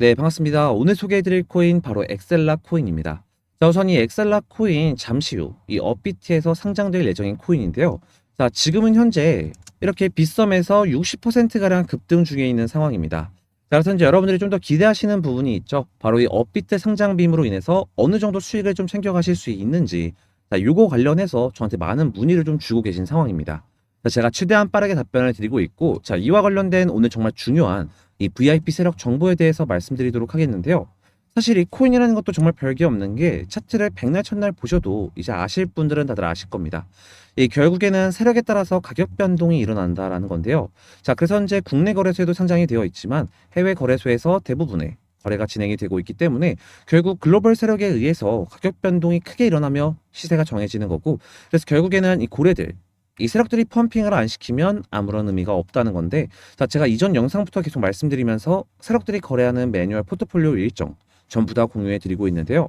네, 반갑습니다. 오늘 소개해드릴 코인 바로 엑셀라 코인입니다. 자, 우선 이 엑셀라 코인 잠시 후 이 업비트에서 상장될 예정인 코인인데요. 자, 지금은 현재 이렇게 빗썸에서 60%가량 급등 중에 있는 상황입니다. 자, 그래서 이제 여러분들이 좀 더 기대하시는 부분이 있죠. 바로 이 업비트 상장 빔으로 인해서 어느 정도 수익을 좀 챙겨가실 수 있는지 자, 요거 관련해서 저한테 많은 문의를 좀 주고 계신 상황입니다. 자, 제가 최대한 빠르게 답변을 드리고 있고, 자, 이와 관련된 오늘 정말 중요한 이 VIP 세력 정보에 대해서 말씀드리도록 하겠는데요. 사실 이 코인이라는 것도 정말 별게 없는 게 차트를 백날 첫날 보셔도 이제 아실 분들은 다들 아실 겁니다. 이 결국에는 세력에 따라서 가격 변동이 일어난다라는 건데요. 자, 그래서 현재 국내 거래소에도 상장이 되어 있지만 해외 거래소에서 대부분의 거래가 진행이 되고 있기 때문에 결국 글로벌 세력에 의해서 가격 변동이 크게 일어나며 시세가 정해지는 거고 그래서 결국에는 이 고래들 이 세력들이 펌핑을 안 시키면 아무런 의미가 없다는 건데 자 제가 이전 영상부터 계속 말씀드리면서 세력들이 거래하는 매뉴얼 포트폴리오 일정 전부 다 공유해 드리고 있는데요.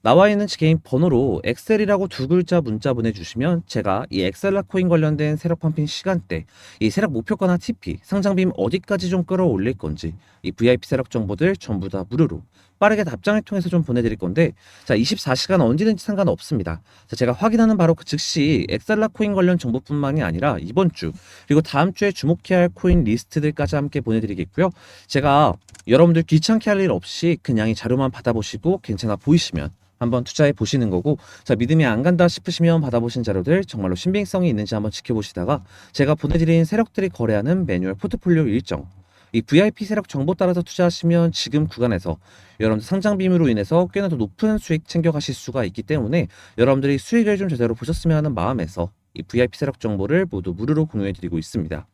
나와 있는 개인 번호로 엑셀이라고 두 글자 문자 보내주시면 제가 이 엑셀라 코인 관련된 세력 펌핑 시간대, 이 세력 목표가나 TP, 상장 빔 어디까지 좀 끌어올릴 건지 이 VIP 세력 정보들 전부 다 무료로 빠르게 답장을 통해서 좀 보내드릴 건데 자 24시간 언제든지 상관없습니다. 자, 제가 확인하는 바로 그 즉시 엑셀라 코인 관련 정보뿐만이 아니라 이번 주 그리고 다음 주에 주목해야 할 코인 리스트들까지 함께 보내드리겠고요. 제가 여러분들 귀찮게 할 일 없이 그냥 이 자료만 받아보시고 괜찮아 보이시면 한번 투자해 보시는 거고 자 믿음이 안 간다 싶으시면 받아보신 자료들 정말로 신빙성이 있는지 한번 지켜보시다가 제가 보내드린 세력들이 거래하는 매뉴얼 포트폴리오 일정 이 VIP 세력 정보 따라서 투자하시면 지금 구간에서 여러분들 상장 빔으로 인해서 꽤나 더 높은 수익 챙겨가실 수가 있기 때문에 여러분들이 수익을 좀 제대로 보셨으면 하는 마음에서 이 VIP 세력 정보를 모두 무료로 공유해 드리고 있습니다.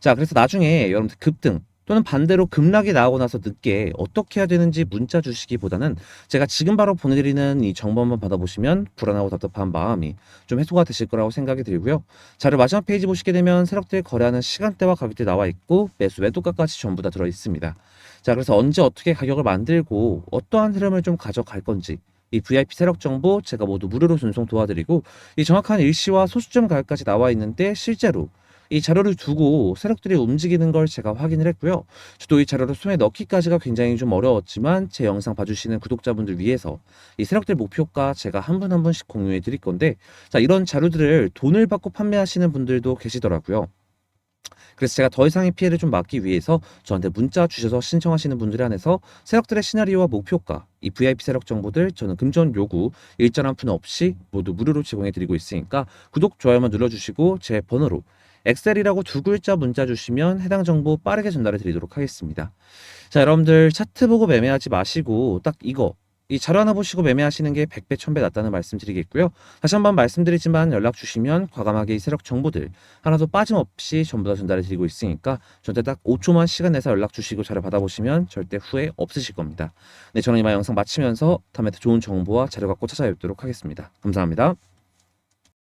자 그래서 나중에 여러분들 급등 또는 반대로 급락이 나오고 나서 늦게 어떻게 해야 되는지 문자 주시기보다는 제가 지금 바로 보내드리는 이 정보 한번 받아보시면 불안하고 답답한 마음이 좀 해소가 되실 거라고 생각이 들고요. 자료 마지막 페이지 보시게 되면 세력들이 거래하는 시간대와 가격대 나와 있고 매수 매도가까지 전부 다 들어 있습니다. 자 그래서 언제 어떻게 가격을 만들고 어떠한 흐름을 좀 가져갈 건지 이 VIP 세력 정보 제가 모두 무료로 전송 도와드리고 이 정확한 일시와 소수점 가격까지 나와 있는데 실제로 이 자료를 두고 세력들이 움직이는 걸 제가 확인을 했고요. 저도 이 자료를 손에 넣기까지가 굉장히 좀 어려웠지만 제 영상 봐주시는 구독자분들 위해서 이 세력들 목표가 제가 한 분한 분씩 공유해 드릴 건데 자 이런 자료들을 돈을 받고 판매하시는 분들도 계시더라고요. 그래서 제가 더 이상의 피해를 좀 막기 위해서 저한테 문자 주셔서 신청하시는 분들 안에서 세력들의 시나리오와 목표가 이 VIP 세력 정보들 저는 금전 요구 일전 한푼 없이 모두 무료로 제공해 드리고 있으니까 구독 좋아요만 눌러주시고 제 번호로 엑셀이라고 두 글자 문자 주시면 해당 정보 빠르게 전달해 드리도록 하겠습니다. 자, 여러분들 차트 보고 매매하지 마시고 딱 이거 이 자료 하나 보시고 매매하시는 게 100배, 1000배 낫다는 말씀 드리겠고요. 다시 한번 말씀드리지만 연락 주시면 과감하게 이 세력 정보들 하나도 빠짐없이 전부 다 전달해 드리고 있으니까 저한테 딱 5초만 시간 내서 연락 주시고 자료 받아보시면 절대 후회 없으실 겁니다. 네, 저는 이만 영상 마치면서 다음에 더 좋은 정보와 자료 갖고 찾아뵙도록 하겠습니다. 감사합니다.